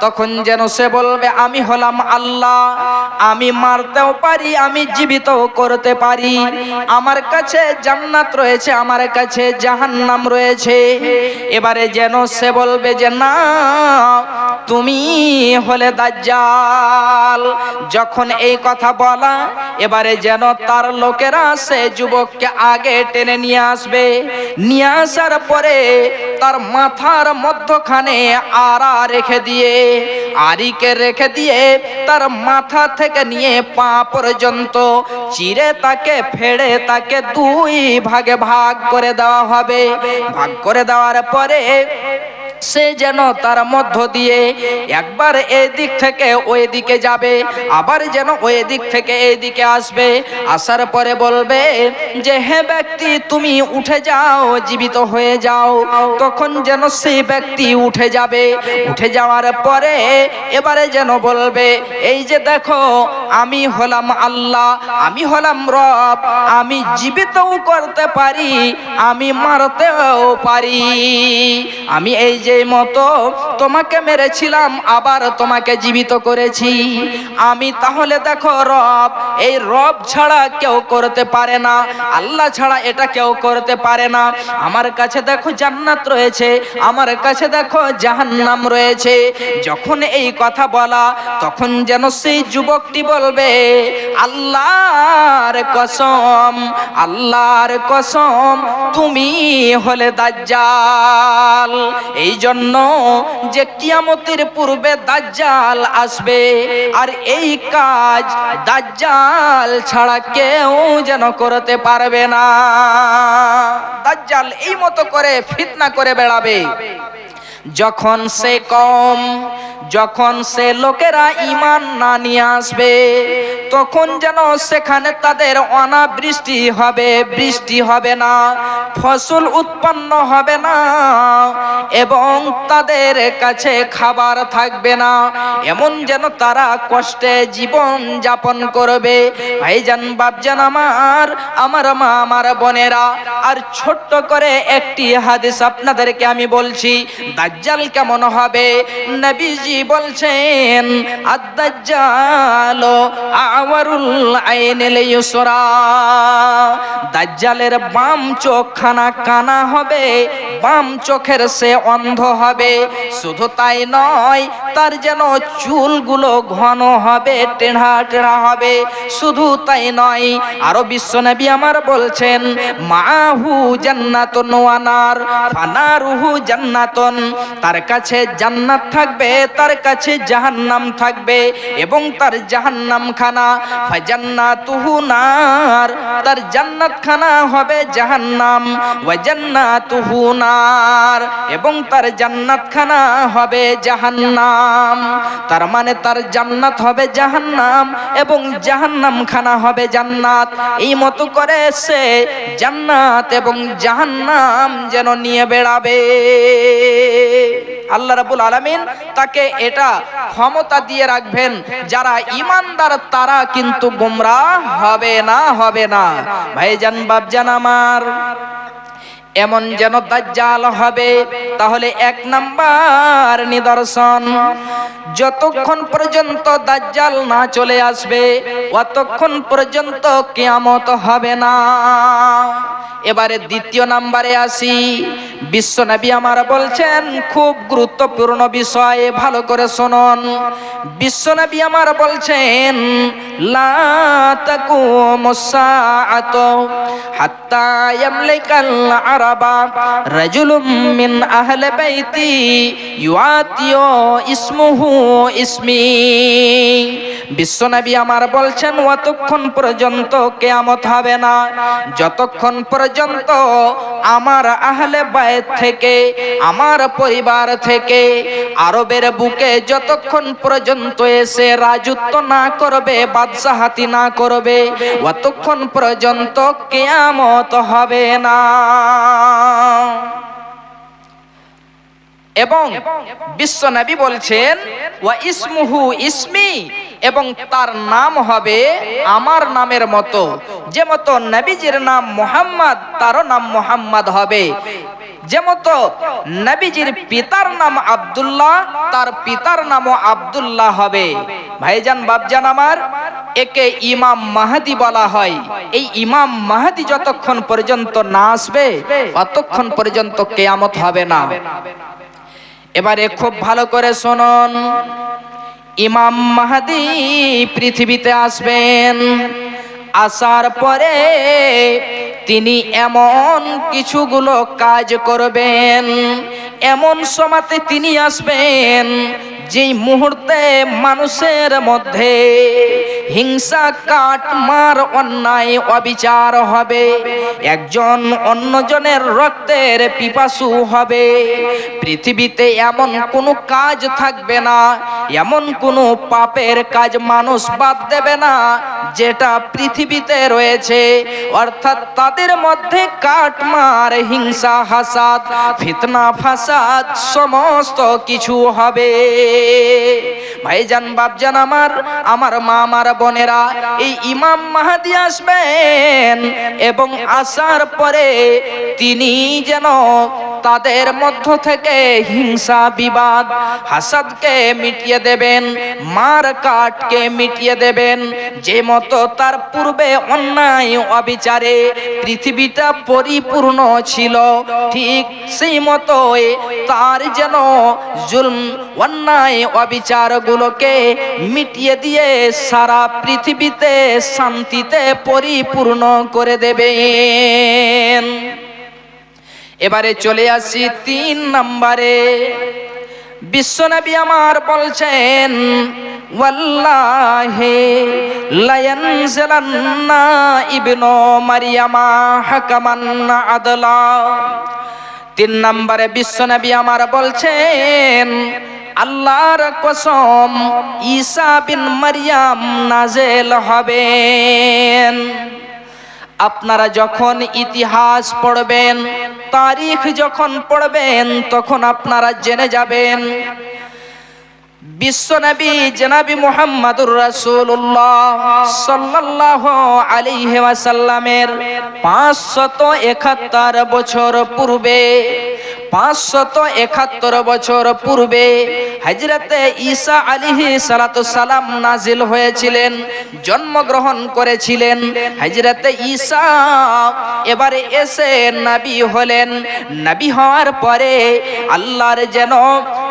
তখন যেন সে বলবে, আমি হলাম আল্লাহ, আমি মারতেও পারি, আমি জীবিত করতে পারি। আমার কাছে জান্নাত রয়েছে, আমার কাছে জাহান্নাম রয়েছে। এবারে যেন সে বলবে যে, না, তুমি হলে দাজ্জাল। যখন এই কথা বলা, এবারে যেন তার লোকেরা সে যুবককে আগে টেনে নিয়ে আসবে। নিয়ে আসার পরে তার মাথার মধ্যখানে আড়া রেখে দিয়ে আরিকে রেখে দিয়ে তার মাথা থেকে নিয়ে পা পর্যন্ত চিরে তাকে, ফেড়ে তাকে দুই ভাগে ভাগ করে দেওয়া হবে। ভাগ করে দেওয়ার পরে সে যেন তার মধ্য দিয়ে একবার এই দিক থেকে ওই দিকে যাবে, আবার যেন ওই দিক থেকে এই দিকে আসবে। আসার পরে বলবে যে, হে ব্যক্তি, তুমি উঠে যাও, জীবিত হয়ে যাও। তখন যেন সেই ব্যক্তি উঠে যাবে। উঠে যাওয়ার পরে এবারে যেন বলবে, এই যে দেখো, আমি হলাম আল্লাহ, আমি হলাম রব, আমি জীবিতও করতে পারি, আমি মারতেও পারি। আমি এই যে মতো তোমাকে মেরেছিলাম, আবার তোমাকে জীবিত করেছি। আমি তাহলে দেখো রব, এই রব ছাড়া কেউ করতে পারে না, আল্লাহ ছাড়া এটা কেউ করতে পারে না। আমার কাছে দেখো জান্নাত রয়েছে, আমার কাছে দেখো জাহান্নাম রয়েছে। যখন এই কথা বলা, তখন যেন সেই যুবকটি বলবে, আল্লাহর কসম আল্লাহর কসম, তুমি হলে দাজ্জাল। এই জন্য যে কিয়ামতের পূর্বে দাজ্জাল আসবে। আর এই কাজ দাজ্জাল ছাড়া কেউ যেন করতে পারবে না। দাজ্জাল এই মতো করে ফিতনা করে বেড়াবে। যখন সে কম, যখন সে লোকেরা ইমান না নিয়ে আসবে, তখন যেন সেখানে তাদের অনাবৃষ্টি হবে, বৃষ্টি হবে না, ফসল উৎপন্ন হবে না এবং তাদের কাছে খাবার থাকবে না। এমন যেন তারা কষ্টে জীবন যাপন করবে। ভাইজান বাপজান আমার আমার মা, আমার বোনেরা, আর ছোট্ট করে একটি হাদিস আপনাদেরকে আমি বলছি দাজ্জাল কেমন হবে? নবীজি বলছেন আদাজ্জাল আওয়ারুল আইনিল ইউসরা। দাজ্জালের বাম চোখখানা কানা হবে, বাম চোখের সে অন্ধ হবে। শুধু তাই নয়, তার যেন চুলগুলো ঘন হবে টেढ़া টেढ़া হবে। শুধু তাই নয়, আরও বিশ্বনবী আমার বলছেন, মাহু জান্নাতুন ওয়ানার ফানারুহু জান্নাতুন। তার কাছে জান্নাত থাকবে, তার কাছে জাহান্নাম থাকবে এবং তার জাহান্নাম খানা ফাজান্নাতুহু তার জান্নাত খানা হবে জাহান্নাম। ওয়া এবং তার জান্নাত খানা হবে জাহান্নাম। তার মানে তার জান্নাত হবে জাহান্নাম, এবং জাহান্নাম হবে জান্নাত। এই মতো করে সে জান্নাত এবং জাহান্নাম যেন নিয়ে বেড়াবে। আল্লাহ রাবুল আলমিন তাকে এটা ক্ষমতা দিয়ে রাখবেন, যারা ইমানদার তারা কিন্তু গুমরা হবে না হবে না। ভাইজান বাবজান আমার। এমন যেন দাজ্জাল হবে, তাহলে এক নাম্বার নিদর্শন। যতক্ষণ পর্যন্ত দাজ্জাল না চলে আসবে, অতক্ষণ পর্যন্ত কিয়ামত হবে না। এবারে দ্বিতীয় নাম্বারে আসি। বিশ্বনবী আমার বলছেন, খুব গুরুত্বপূর্ণ বিষয়, ভালো করে শুনুন। বিশ্বনবী আমার বলছেন, লা তাকুমুস সাআতু হাত্তা ইয়ামলিকাল মিন আহলি ইসমুহু ইসমি। বিশ্বনবী আমার বলছেন, অতক্ষণ পর্যন্ত কেয়ামত হবে না। যতক্ষণ পর্যন্ত আমার আহলে বায়েত থেকে, আমার পরিবার থেকে আরবের বুকে যতক্ষণ পর্যন্ত এসে রাজত্ব না করবে, বাদশাহাতি না করবে, অতক্ষণ পর্যন্ত কেয়ামত হবে না। এবং বিশ্বনবী বলছেন, ওয়া ইসমুহু ইসমি এবং তার নাম হবে আমার নামের মতো। যে মতো নবীজির নাম মোহাম্মদ, তারও নাম মোহাম্মদ হবে। যেমতো নবীজির পিতার নাম আব্দুল্লাহ, তার পিতার নামও আব্দুল্লাহ হবে। ভাইজান বাবজান আমার একে ইমাম মাহাদি বলা হয়। এই ইমাম মাহাদি যতক্ষণ পর্যন্ত না আসবে ততক্ষণ পর্যন্ত কেয়ামত হবে না। এবারে খুব ভালো করে শুনুন। ইমাম মাহাদি পৃথিবীতে আসবেন, আসার পরে তিনি এমন কিছুগুলো কাজ করবেন, এমন সময়তে তিনি আসবেন, যেই মুহূর্তে মানুষের মধ্যে হিংসা কাট মার অন্যায় অবিচার হবে। একজন অন্যজনের রক্তের পিপাসু হবে। পৃথিবীতে এমন কোনো কাজ থাকবে না, এমন কোনো পাপের কাজ মানুষ বাদ দেবে না, যেটা পৃথিবীতে রয়েছে। অর্থাৎ তাদের মধ্যে কাটমার হিংসা, হাসাদ, ফিতনা, ফাসাদ, সমস্ত কিছু হবে। ভাইজান, বাপজান আমার আমার মা, আমার বোনেরা, এই ইমাম মাহাদি আসবেন এবং আসার পরে তিনি যেন তাদের মধ্য থেকে হিংসা, বিবাদ, হাসাদকে মিটিয়ে দেবেন, মার কাটকে মিটিয়ে দেবেন। যে মতো তার পূর্বে অন্যায় অবিচারে পৃথিবীটা পরিপূর্ণ ছিল, ঠিক সেই মতো তার যেন জুলম, অন্যায় অবিচারগুলোকে মিটিয়ে দিয়ে সারা পৃথিবীতে শান্তিতে পরিপূর্ণ করে দেবেন। এবারে চলে আসি তিন নম্বরে। বিশ্বনবী আমার বলছেন, ওয়াল্লাহে লায়ানজালান্না ইবনু মারিয়ামা হাকামান আদলা। তিন নম্বরে বিশ্বনবী আমার বলছেন, আল্লাহর কসম ঈসা বিন মারিয়াম নাজেল হবেন। আপনারা যখন ইতিহাস পড়বেন, তারিখ যখন পড়বেন, তখন আপনারা জেনে যাবেন বিশ্বনবী রাসুল্লাহ সাল্লাহ রাসূলুল্লাহ সাল্লাল্লাহু আলাইহি ওয়াসাল্লামের 571 বছর পূর্বে পাঁচশত একাত্তর বছর পূর্বে হজরতে ঈসা আলিহি সালাম নাজিল হয়েছিলেন, জন্মগ্রহণ করেছিলেন। হজরতে ঈসা এবারে এসে নাবি হলেন। নবী হওয়ার পরে আল্লাহর যেন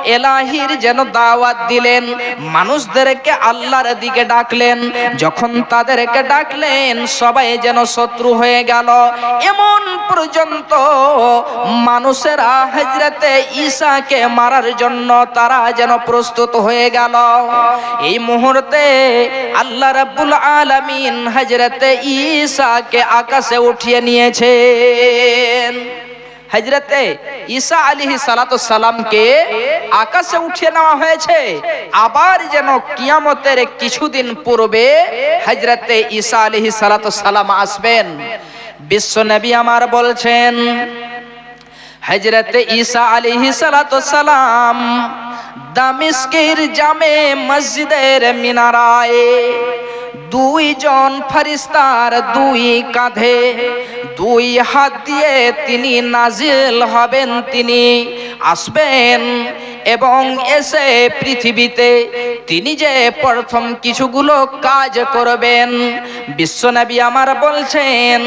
এলাহির যেন দাওয়াত দিলেন। মানুষদেরকে আল্লাহর দিকে ডাকলেন। যখন তাদেরকে ডাকলেন, সবাই যেন শত্রু হয়ে গেল। এমন পর্যন্ত মানুষেরা হজরতে ঈশাকে মারার জন্য তারা যেন প্রস্তুত হয়ে গেল। এই মুহূর্তে আল্লাহ রাব্বুল আলামিন হজরতে ঈসাকে আকাশে উঠিয়ে নিয়েছেন। হজরতে ঈসা আলিহি সালামকে আকাশে উঠিয়ে নেওয়া হয়েছে। আবার যেন কিয়ামতের কিছুদিন পূর্বে হজরতে ঈসা আলিহি সালাম আসবেন। বিশ্ব নবী আমার বলছেন হজরতে ঈসা আলিহি সালাম দামিস্কের জামে মসজিদের মিনারায় দুইজন ফরিস্তার দুই কাঁধে দুই হাত দিয়ে তিনি নাজিল হবেন। তিনি আসবেন এবং এসে পৃথিবীতে তিনি যে প্রথম কিছুগুলো কাজ করবেন বিশ্বনবী আমার বলছেন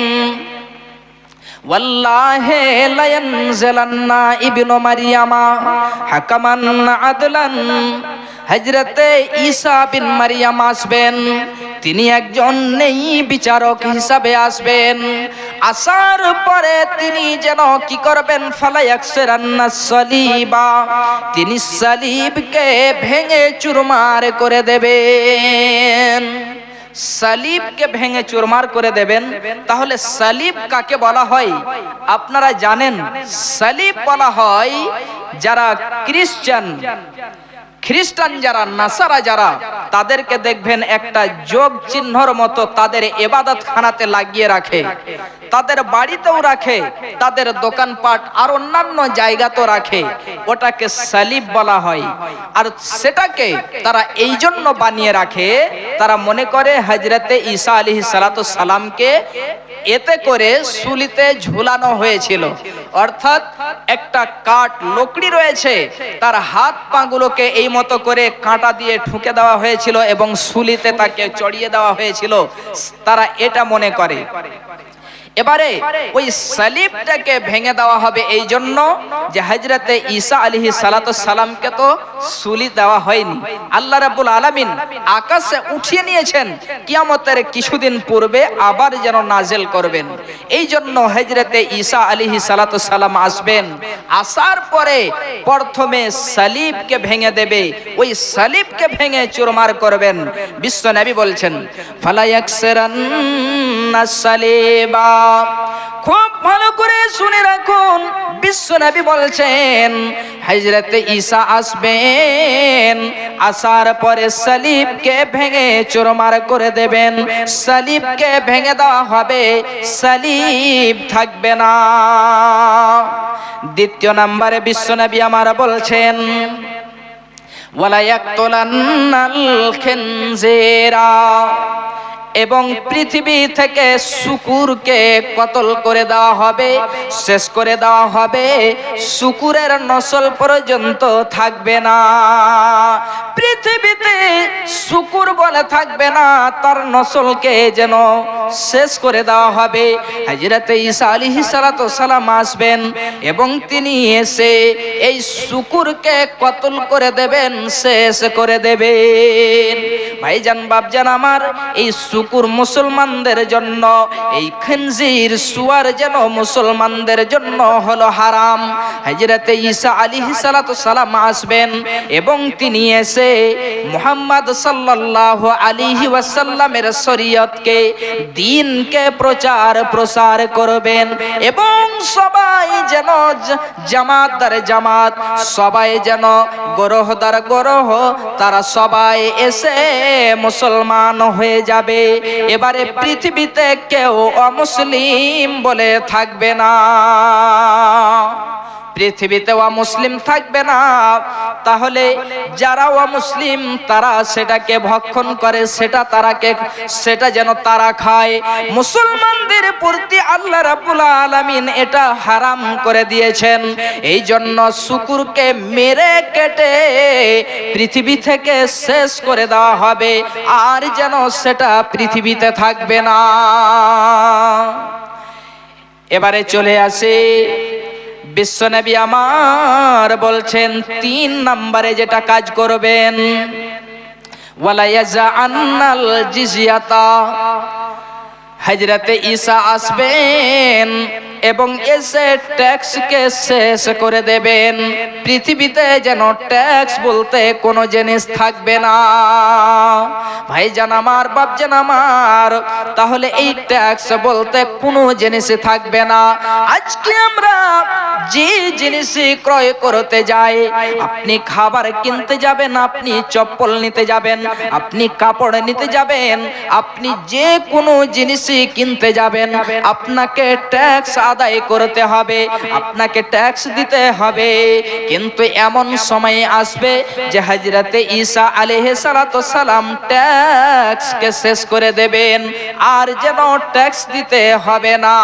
হাকামান আদলান। হজরতে ঈসা বিন মারিয়াম আসবেন তিনি একজন নেই বিচারক হিসাবে আসবেন। আসার পরে তিনি যেন কি করবেন? সলিবা। তিনি সালিবকে ভেঙে চুরমার করে দেবেন। সালিবকে ভেঙে চুরমার করে দেবেন। তাহলে সালিব কাকে বলা হয়? আপনারা জানেন, সালিব বলা হয় যারা ক্রিশ্চান খ্রিস্টান যারা, নাসারা যারা, তাদেরকে দেখবেন একটা যোগ চিহ্নর মতো তাদের এবাদত খানাতে লাগিয়ে রাখে। তাদের বাড়িতেও রাখে, তাদের দোকানপাট আর অন্যান্য জায়গাতেও রাখে। ওটাকে সালিব বলা হয়। আর সেটাকে তারা এই জন্য বানিয়ে রাখে, তারা মনে করে হজরতে ঈসা আলী সালাতু সালামকে এতে করে সুলিতে ঝুলানো হয়েছিল। অর্থাৎ একটা কাঠ লোকড়ি রয়েছে, তার হাত পাগুলোকে এই মতো করে কাঁটা দিয়ে ঠুকে দেওয়া হয়েছিল এবং সুলিতে তাকে চড়িয়ে দেওয়া হয়েছিল। তারা এটা মনে করে। এবারে ওই সালিবটাকে ভেঙে দেওয়া হবে এই জন্য যে হজরতে ঈসা আলিহি সালামকে তো সুলি দেওয়া হয়নি। আল্লাহ রাব্বুল আলামিন আকাশে উঠিয়ে নিয়েছেন কিয়ামতের কিছুদিন পূর্বে আবার যেন নাজেল করবেন। এই জন্য হজরতে ঈসা আলিহি সালাম আসবেন আসার পরে প্রথমে সালিবকে ভেঙে দেবে ওই সালিবকে ভেঙে চুরমার করবেন। বিশ্ব নবী বলছেন ফালায়াকসেরান্না সালিবা। খুব ভালো করে শুনে রাখুন, বিশ্ব নবী বলছেন, হজরত ঈসা আসবেন, আসার পরে সালিবকে ভেঙে চোরমার করে দেবেন সালিবকে ভেঙে দেওয়া হবে সালিব থাকবে না। দ্বিতীয় নম্বরে বিশ্বনবী আমার বলছেন এবং পৃথিবী থেকে শুকুরকে কতল করে দেওয়া হবে, শেষ করে দেওয়া হবে, শুকুরের নসল পর্যন্ত থাকবে না। পৃথিবীতে শুকুর বলে থাকবে না, তার নসলকে যেন শেষ করে দেওয়া হবে। হাজিরাতে ঈসা আলাইহিস সালাতু সালাম আসবেন এবং তিনি এসে এই শুকুরকে কতল করে দেবেন শেষ করে দেবেন। ভাইজান, বাপজান আমার, এই শুকুর মুসলমানদের জন্য, এই খঞ্জির সুয়ার যেন মুসলমানদের জন্য হলো হারাম। হজরতে ঈসা সালাতু সালাম আসবেন এবং তিনি এসে মুহাম্মদ সাল্লাল্লাহু আলাইহি ওয়াসাল্লামের শরীয়তকে, দিনকে প্রচার প্রসার করবেন এবং সবাই যেন জ- জামাতদার জামাত, সবাই যেন গ্রহদার গ্রহ, তারা সবাই এসে মুসলমান হয়ে যাবে। এবারে পৃথিবীতে কেউ অমুসলিম বলে থাকবে না। পৃথিবীতে অমুসলিম থাকবে না। তাহলে যারা অমুসলিম, তারা সেটাকে ভক্ষণ করে, সেটা তারাকে, সেটা যেন তারা খায়। মুসলমানদের প্রতি আল্লাহ রাব্বুল আলামিন এটা হারাম করে দিয়েছেন। এই জন্য শুকুরকে মেরে কেটে পৃথিবী থেকে শেষ করে দেওয়া হবে। আর যেন সেটা পৃথিবীতে থাকবে না। এবারে চলে আসে। বিশ্বনবী আমার বলছেন, তিন নম্বরে যেটা কাজ করবেন, ওয়ালাইয়াজা আন্নাল জিজিয়াতা। হজরতে ঈসা আসবেন। এবং এসে ট্যাক্সকে শেষ করে দেবেন। পৃথিবীতে যেন ট্যাক্স বলতে কোনো জিনিস থাকবে না। ভাই জান আমার বাপ জান আমার, তাহলে এই ট্যাক্স বলতে কোনো জিনিস থাকবে না। আজকে আমরা যে জিনিস ক্রয় করতে যাই, আপনি খাবার কিনতে যাবেন, আপনি চপ্পল নিতে যাবেন, আপনি কাপড় নিতে যাবেন, আপনি যে কোনো জিনিসই কিনতে যাবেন, আপনাকে ট্যাক্স আদায় করতে হবে, আপনাকে ট্যাক্স দিতে হবে। কিন্তু এমন সময় আসবে যে হাজরাতে ঈসা সালাতু সালাম ট্যাক্সকে শেষ করে দেবেন, আর যেন ট্যাক্স দিতে হবে না।